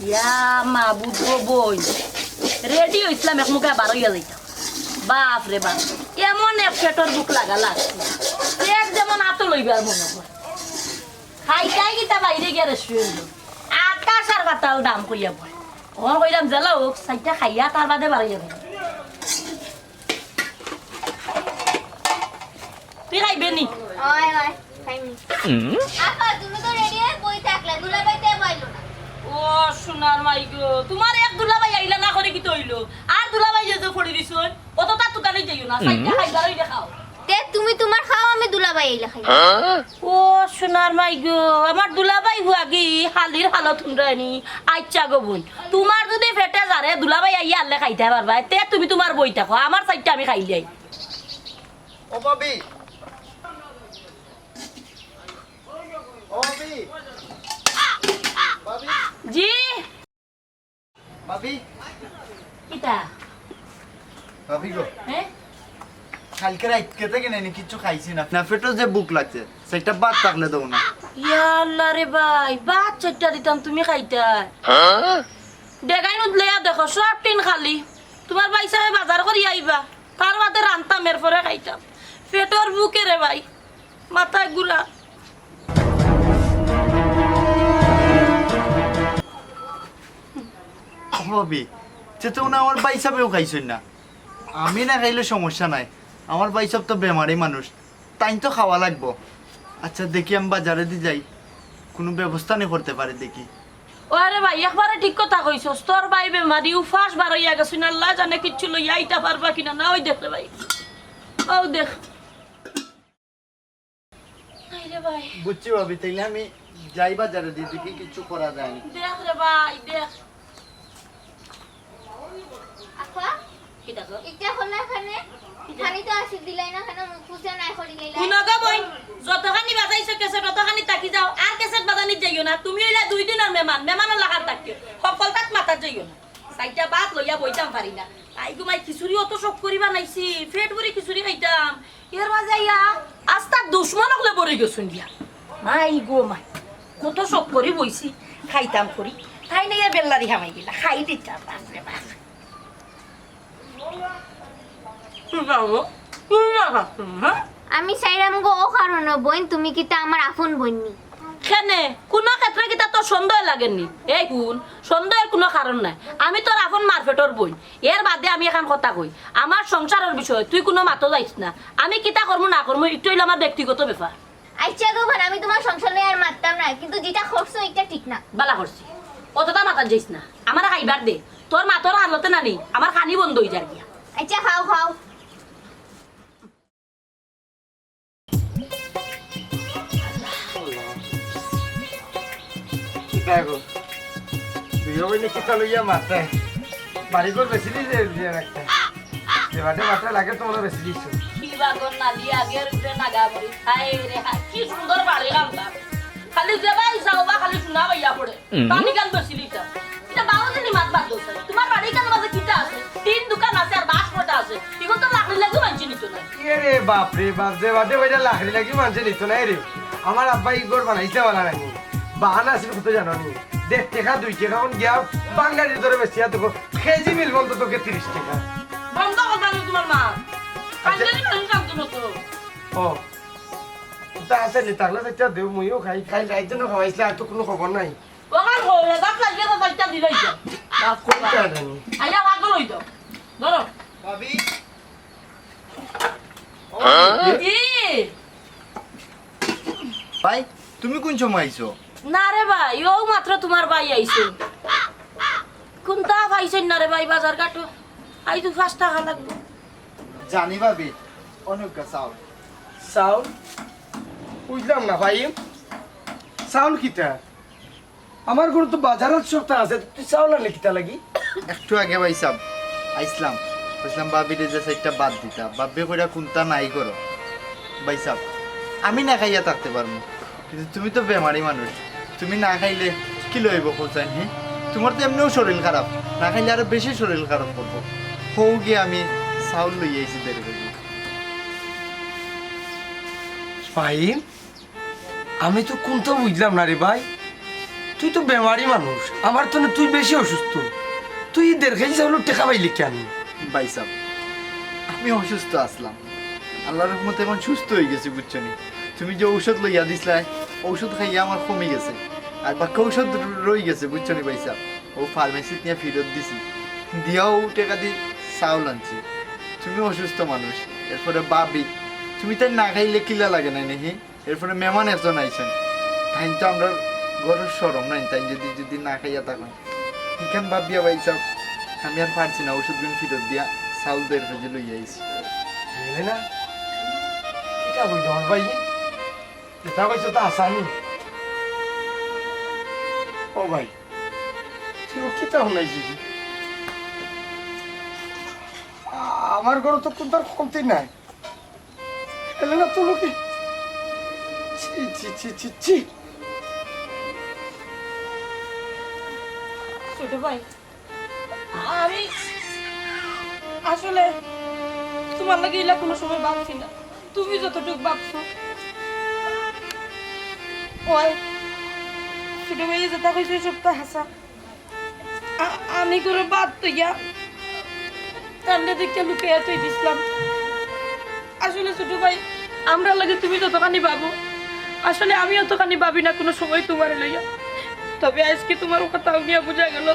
ইয়া মা বুঝব বই রেডি হইছিলাম এক মুখে বার হইয়া যাইতাম বাপ রে বাপ এমন এক পেটর বুক লাগা লাগছে পেট যেমন আতো লইবার মনে হয় খাই খাই গিতা বাইরে গিয়ে রেস্টুরেন্ট আকাশ আর পাতাল দাম কইয়া বল ওর কইলাম জেলা হোক সাইটা খাইয়া তার বাদে বাড়াইয়া যাবে তুই খাইবে নি তুমি তো রেডি হয়ে বই থাকলে দুলাভাই তে পাইলো না ও সোনার মাই গো তোমার এক দুলাভাই আইলা না করে কি আর দুলাভাই যে দিছুন অত তার দোকানে যাইও না সাইডটা খাইবার হইলে তে তুমি তোমার খাও আমি দুলাভাই খাই ও সোনার মাই গো আমার দুলাভাই হুয়া হালির হালত আচ্ছা গো বোন। তোমার যদি ফেটে যারে দুলাভাই আইয়া আনলে খাইতে পারবা। তে তুমি তোমার বই থাকো আমার সাইডটা আমি খাই যাই ও বাবি ও বাবি বাবি জি। বাবি কিতা? বাবি গো। হ্যাঁ কালকে রাইতকে থেকে নেনি কিচ্ছু খাইছি না। না পেটে যে বুক লাগছে সেটা বাদ থাকলে দাও না। ইয়া আল্লাহ রে ভাই বাদ চারটা দিতাম তুমি খাইতা। দেখাই নুদলে দেখো সব টিন খালি। তোমার পয়সা বাজার করি আইবা তার বাদে রান্তাম এর পরে খাইতাম। পেটর বুকে রে ভাই মাথায়গুলা বাবি যে তো না আমার বাইসাবেও খাইছেন না। আমি না খাইলে সমস্যা নাই। আমার বাইসাব তো বেমারি মানুষ। তাই তো খাওয়া লাগবো। আচ্ছা দেখি আমি বাজারে দিয়ে যাই। কোনো ব্যবস্থা নেই করতে পারে দেখি। ওরে ভাই একবারে ঠিক কথা কইছস। তোর ভাই বেমারি উফাস বার হইয়া গেছিস আল্লাহ জানে কিচ্ছু লইয়া আইতা পারবা কিনা। না ওই দেখলে ভাই। ও দেখ। বুঝছি ভাবি তাইলে আমি যাই বাজারে দিয়ে দেখি কিছু করা যায়নি দেখ রে ভাই দেখ। যতখানি বাজাইছো কেসেট ততখানি তাকি যাও। আর কেসেট বাজানি যাইও না তুমি হইলা দুই দিনের মেমান মেমানের লাগার তাকিও। সকল তাক মাথার যাইও না। চাইটা বাদ লইয়া বইতাম পারি না। তাই গুমাই খিচুড়ি অত শখ করিবা নাইছি ফেট ভরি খিচুড়ি খাইতাম। এর মাঝে ইয়া আজ তার দুশ্মন হলে বরে গেছুন দিয়া। মাই গো মাই কত শখ করি বইছি খাইতাম করি তাই না ইয়া বেল্লারি খামাই গেলা খাই দিতাম বাপরে বাপ বাবু হ্যাঁ আমি চাইরাম গো ও কারণ বইন তুমি কি তা আমার আপন বইনি কেনে? কোনো ক্ষেত্রে কি তোর সন্দেহ লাগেনি এই কোন সন্দেহের কোনো কারণ নাই। আমি তোর আপন মারফেটর বই এর বাদে আমি এখন কথা কই। আমার সংসারের বিষয় তুই কোনো মাতো যাইস না। আমি কিতা করব না করব একটু হইলে আমার ব্যক্তিগত ব্যাপার আচ্ছা গো ভান আমি তোমার সংসার নিয়ে আর মারতাম না কিন্তু যেটা করছ এটা ঠিক না। বালা করছি অতটা মাথার যাইস না। আমার খাইবার দে। তোর মাতর হালতে না নেই আমার খানি বন্ধ হয়ে যার গিয়া। আচ্ছা খাও খাও। দেখো দুইও বইলে কিতা লইয়া মারতে বাড়ি করে বেশি দিয়েছে দিয়ে রাখতে যে বাটে মারতে লাগে তোমরা বেশি দিচ্ছ বলি খালি যাবাই যাও বা খালি শোনা বাইয়া পড়ে পানি গান বেশি লিটার এটা বাবু মাত বাদ দোষ তোমার বাড়ি কেন মাঝে কিটা আছে তিন দোকান আছে আর বাস কটা আছে এগুলো তো লাকড়ি লাগে মানছি নিত না এ বাপ রে বাপ যে লাকড়ি লাগি মানুষে নিত না রে আমার আব্বা ইগোর বানাইছে বানা নাকি বাহানা আছিল কত জানো নি দেড় টাকা দুই টাকা মন গিয়া বাঙালির ধরে বেশি আর তোকে কেজি মিল বলতো তোকে তিরিশ টাকা। বন্ধ কথা তোমার মা। মানুষ মতো ও। তা আছে নি তাহলে সেটা দেও মুইও খাই খাই একজনও খাওয়াইছিলে আর তো কোনো খবর নাই। ওখান হয়ে দাঁত লাগিয়ে তো বাচ্চা দিলাই বাপ কোথা জানি আইয়া পাগল হইতো। ধরো। ভাবি। জি ভাই। তুমি কোন সময় আইছো? না রে ভাই ও মাত্র তোমার ভাই আইছে। কোনটা পাইছেন না রে ভাই বাজার কাটো আই তো পাঁচ টাকা লাগবে। জানি ভাবি অনেক চাও চাউল। বুঝলাম না ভাই। চাউল কিটা? আমার ঘরে তো বাজারের সপ্তাহ আছে তুই চাউল আনলে কিটা লাগি? একটু আগে ভাইসাব আইসলাম। বুঝলাম বাবিরে যে সাইডটা বাদ দিতা। বাব্বে কইরা কোনটা নাই করো। ভাইসাব আমি না খাইয়া থাকতে পারব। কিন্তু তুমি তো বেমারি মানুষ তুমি না খাইলে কি লইব কোচাই হ্যাঁ তোমার তো এমনিও শরীর খারাপ না খাইলে আরও বেশি শরীর খারাপ করব হৌ গিয়ে আমি চাউল লই আইছি দেরি করে ভাই আমি তো কোনটা বুঝলাম না রে ভাই? তুই তো বেমারি মানুষ আমার তো না তুই বেশি অসুস্থ। তুই দেড় কেজি চাউল টেকা পাইলি কেন ভাই সাহেব আমি অসুস্থ আসলাম আল্লাহর রহমতে এখন সুস্থ হয়ে গেছি বুঝছ নি? তুমি যে ঔষধ লইয়া দিছিলাই ঔষধ খাইয়া আমার কমে গেছে। আর বাকি ঔষধ রয়ে গেছে, বুঝছ নি সাহেব ও ফার্মেসি নিয়ে ফেরত দিছি। দিয়াও টাকা দিয়ে চাউল আনছি। তুমি অসুস্থ মানুষ, এরপরে বাবি। তুমি তাই না খাইলে কিলা লাগে না নাকি? এরপরে মেহমান একজন আইছেন। তাই তো আমরা ঘরের সরম নাই তাই যদি যদি না খাইয়া থাকুন এখান ভাবিয়া ভাই আমি আর পারছি না ওষুধগুলো ফেরত দিয়া চাউল দের ভেজে লইয়া আইছি। বুঝলে না ভাই। এটা কইছো ভাই তো কমতি নাই। এলে না তো লোকে ছোট ভাই, আমি আসলে তোমার লাগে এলা কোনো সময় ভাবছি না। তুমি যতটুকু ভাবছ ওই ছোট ভাই যেটা কইছে হাসা। আমি করে বাদ তো গিয়া দেখে লুকিয়ে তুই দিছিলাম। আসলে ছোট ভাই, আমরা লাগে তুমি ভাবো, আসলে আমি অতখানি ভাবি না কোনো সময় তোমার লইয়া। তবে আজকে তোমার কথা নিয়ে বোঝা গেল,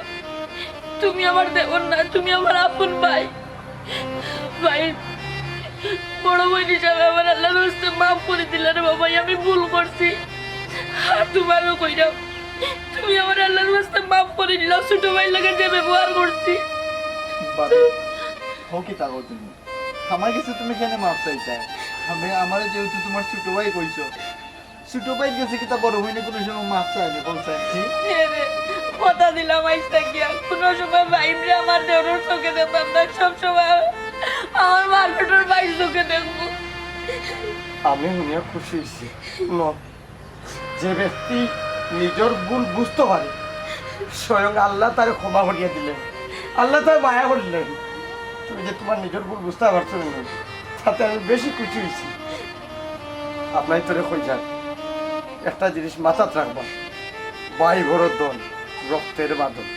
তুমি আমার দেবর না, তুমি আমার আপন ভাই। ভাই, বড় বোন হিসাবে আমার আল্লাহর হস্তে মাফ করে দিলে রে বাবাই, আমি ভুল করছি। আর তোমারও কইরাম তুমি আমার আল্লাহর হস্তে মাফ করে দিলাম ছোট ভাই লাগে যে ব্যবহার করছি। বাবি হো কি তুমি? আমার কাছে তুমি কেন মাপ চাইতে? আমি আমার যেহেতু তোমার ছোট ভাই কইছো ছোট ভাই কাছে কি তা বড় হইনি কোনো সময় মাপ চাইনি বলছে ঠিক হ্যাঁ কথা দিলাম আইসা গিয়া কোনো সময় ভাইরে আমার দেওয়ার চোখে দেখতাম না সব সময় আমার মার্কেটের ভাই চোখে দেখব। আমি শুনিয়া খুশি হয়েছি যে ব্যক্তি নিজের গুণ বুঝতে পারে, স্বয়ং আল্লাহ তার ক্ষমা করিয়া দিলেন। আল্লাহ তার মায়া করলেন তুমি যে তোমার নিজের ভুল বুঝতে পারছ না, তাতে আমি বেশি খুশি হয়েছি। আপনার তোরে কই যান একটা জিনিস মাথাত রাখবা। বাই ভরত দল, রক্তের বাদল।